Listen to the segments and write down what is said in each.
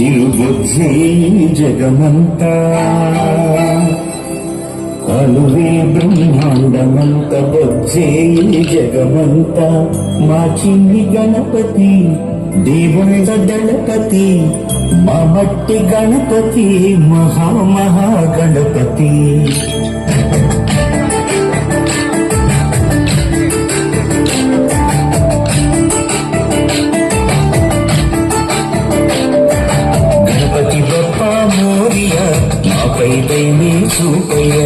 చిరుబుద్ధి జగమంతా. అలువే బ్రహ్మాండమంత బొజ్జే జగమంత. మా చిన్ని గణపతి దేవుళ్ళ దళపతి మా మట్టి గణపతి మహా గణపతి. చూపయ్య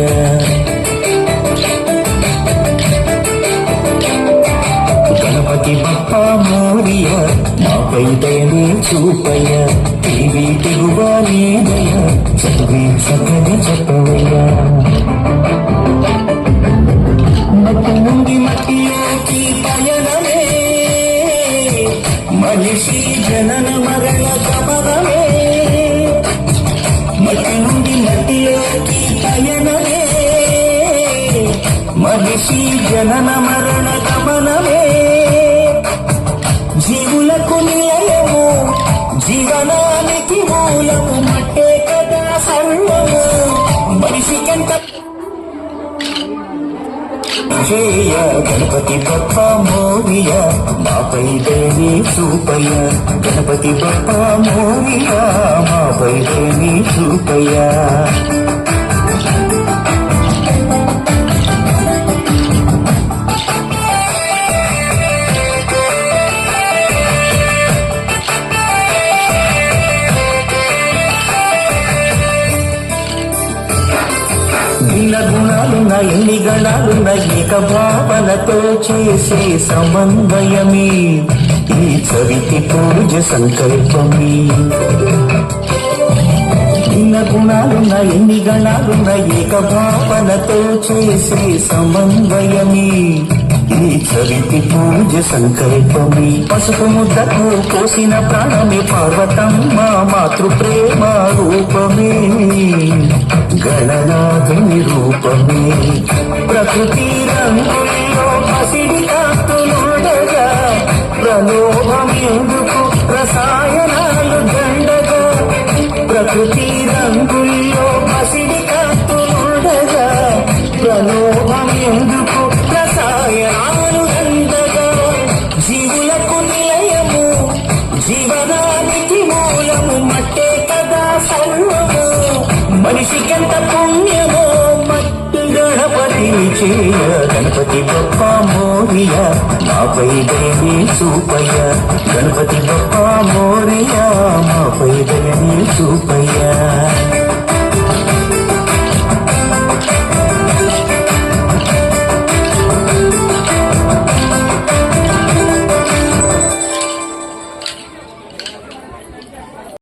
గణపతి బప్ప మోరియ నాపై దైవీ చూపయ్య టీవీ తెగువ చదివి చక్కని చెప్పవయ్యా. మట్టి నుండి మట్టిలోకి పయనమే మనిషి జనన మనిషి జనన మరణ గమనమే. జీవులకు నిలయము జీవనానికి మూలము మట్టే కదా సర్వము. మనిషికెంత జయ గణపతి బప్ప మోరియ మాపై దేవి చూపయ్య గణపతి బప్ప మోరియ మాపై దేవి చూపయ్య భిన్న గుణాలున్న ఎన్ని గణాలున్న ఏక భావనతో చేసే సమన్వయమే. ఈ చవితి పూజ సంకల్పమే. భిన్న గుణాలున్న ఎన్ని గణాలున్న ఏక భావనతో చేసే సమన్వయమే. ఈ చవితి పూజ సంకల్పమే. పసుపు ముద్దకు పోసిన ప్రాణమే పార్వతమ్మ మాతృ ప్రేమ రూపమే. గణనాథుని రూపమే. ప్రకృతి రంగుల్లో పసిడి కాస్తులుండగా ప్రలోభం ఎందుకు రసాయనాలు దండగా. ప్రకృతి రంగుల్లో పసిడి కాస్తులుండగా ప్రలో మనిషికెంత పుణ్యమో మట్టి గణపతి చేయ. గణపతి బప్ప మోరియ మాపై దేవి చూపయ్య. గణపతి బొప్ప మోరియ మాపై దేవి చూపయ్య.